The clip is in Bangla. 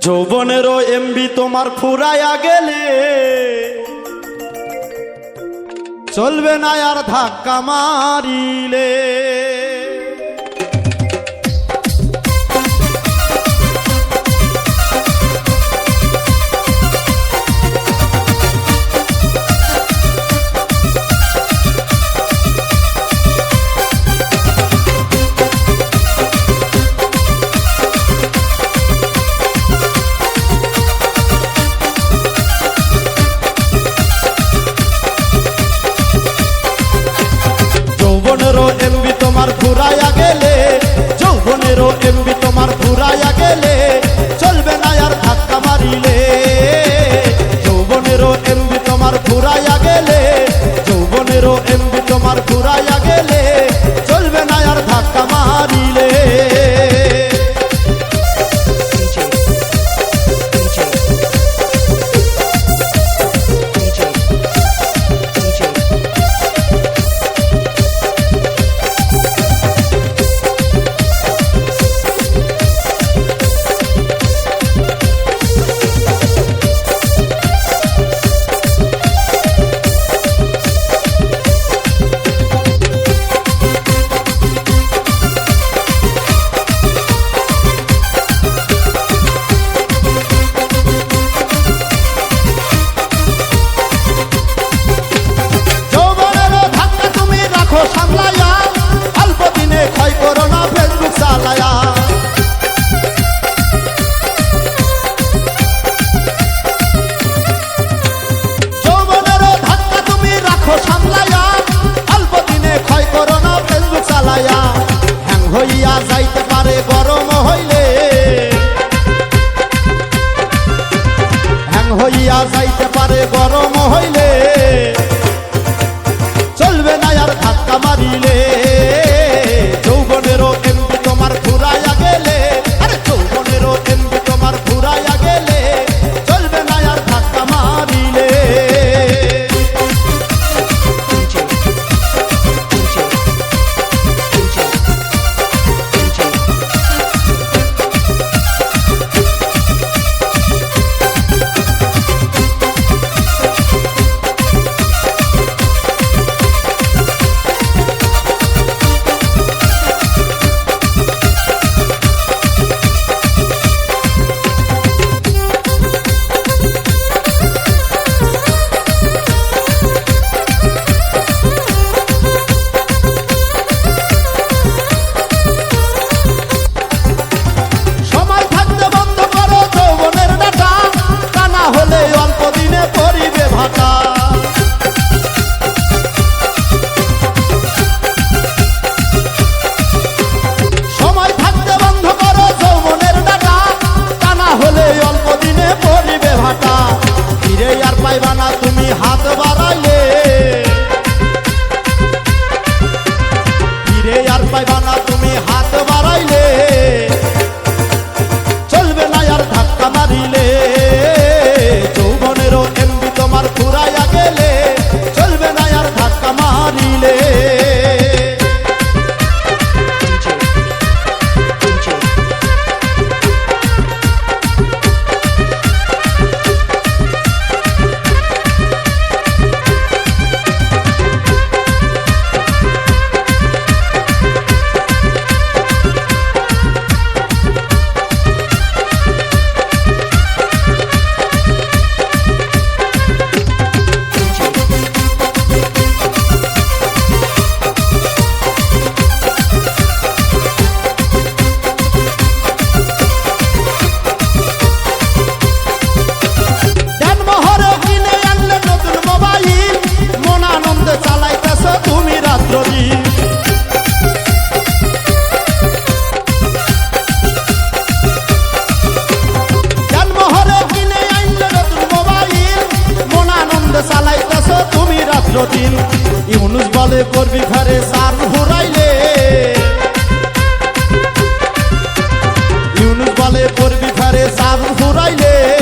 যৌবনেরও এমবি তোমার ফুরাইয়া গেলে। চলবে না আর ধাক্কা মারিলে। আরে গরম হইলে চলবে না আর ধাক্কা মারিলে। পাইবা তুমি হাত বাড়াইলে। চলবে না আর ধাক্কা মারিলে। যৌবনেরও এমবি তোমার ফুরাইয়া গেলে। কান্দে চালাইতেছ তুমি রাত্র দিন। ইউনুস বলে, করবি ঘরে সার ঘুরাইলে। ইউনুস বলে, করবি ঘরে সার ঘুরাইলে।